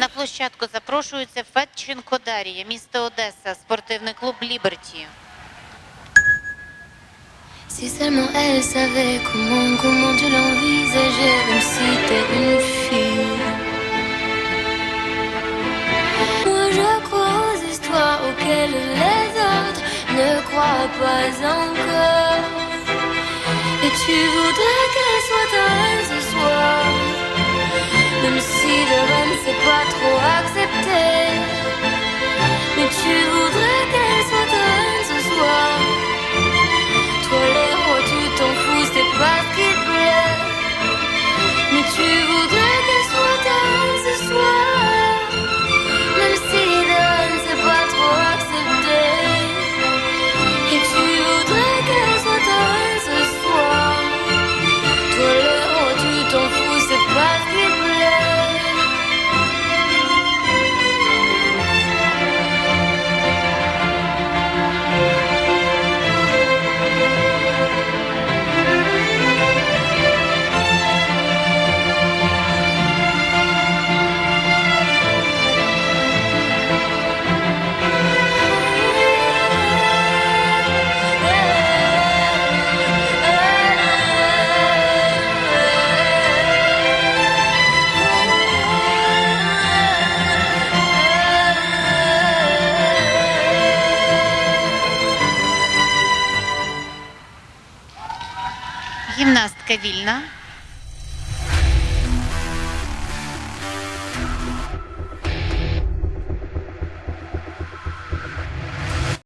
На площадку запрошується Фетченко Дарія, місто Одеса, спортивний клуб Ліберті. Si seulement elle savait comment, comment tu l'envisageais, comme si t'es une fille. encore. Et tu voudrais Гімнастка вільна.